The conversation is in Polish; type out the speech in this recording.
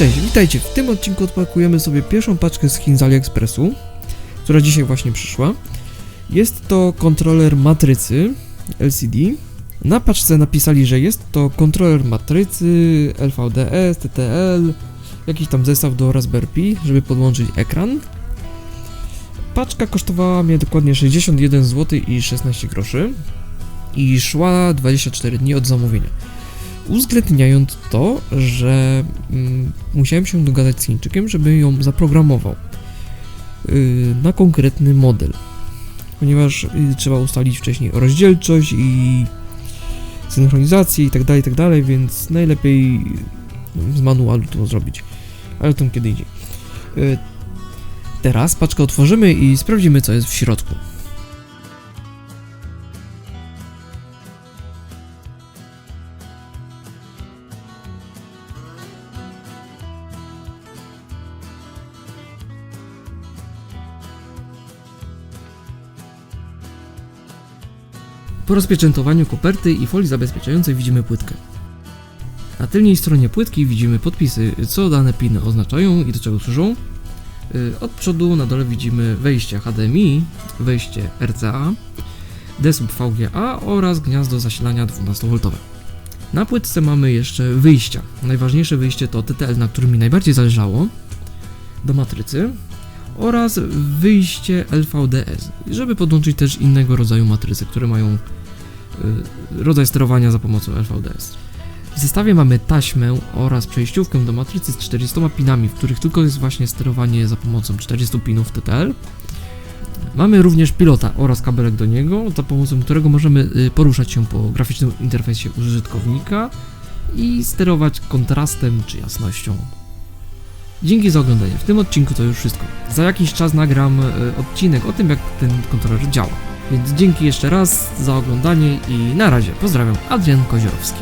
Cześć, witajcie. W tym odcinku odpakujemy sobie pierwszą paczkę skin z AliExpressu, która dzisiaj właśnie przyszła. Jest to kontroler matrycy LCD. Na paczce napisali, że jest to kontroler matrycy LVDS, TTL, jakiś tam zestaw do Raspberry Pi, żeby podłączyć ekran. Paczka kosztowała mnie dokładnie 61 zł i 16 groszy i szła 24 dni od zamówienia uwzględniając to, że mm, musiałem się dogadać z Chińczykiem, żeby ją zaprogramował yy, na konkretny model, ponieważ yy, trzeba ustalić wcześniej rozdzielczość i synchronizację i tak dalej, i tak dalej, więc najlepiej z manualu to zrobić, ale o tym kiedy indziej. Yy, teraz paczkę otworzymy i sprawdzimy co jest w środku. Po rozpieczętowaniu koperty i folii zabezpieczającej widzimy płytkę. Na tylnej stronie płytki widzimy podpisy, co dane piny oznaczają i do czego służą. Yy, Od przodu na dole widzimy wejście HDMI, wejście RCA, desub VGA oraz gniazdo zasilania 12V. Na płytce mamy jeszcze wyjścia. Najważniejsze wyjście to TTL, na którym mi najbardziej zależało, do matrycy oraz wyjście LVDS, żeby podłączyć też innego rodzaju matrycy, które mają y, rodzaj sterowania za pomocą LVDS. W zestawie mamy taśmę oraz przejściówkę do matrycy z 400 pinami, w których tylko jest właśnie sterowanie za pomocą 40 pinów TTL. Mamy również pilota oraz kabelek do niego, za pomocą którego możemy y, poruszać się po graficznym interfejsie użytkownika i sterować kontrastem czy jasnością. Dzięki za oglądanie. W tym odcinku to już wszystko. Za jakiś czas nagram e, odcinek o tym, jak ten kontroler działa. Więc dzięki jeszcze raz za oglądanie i na razie. Pozdrawiam, Adrian Koziorowski.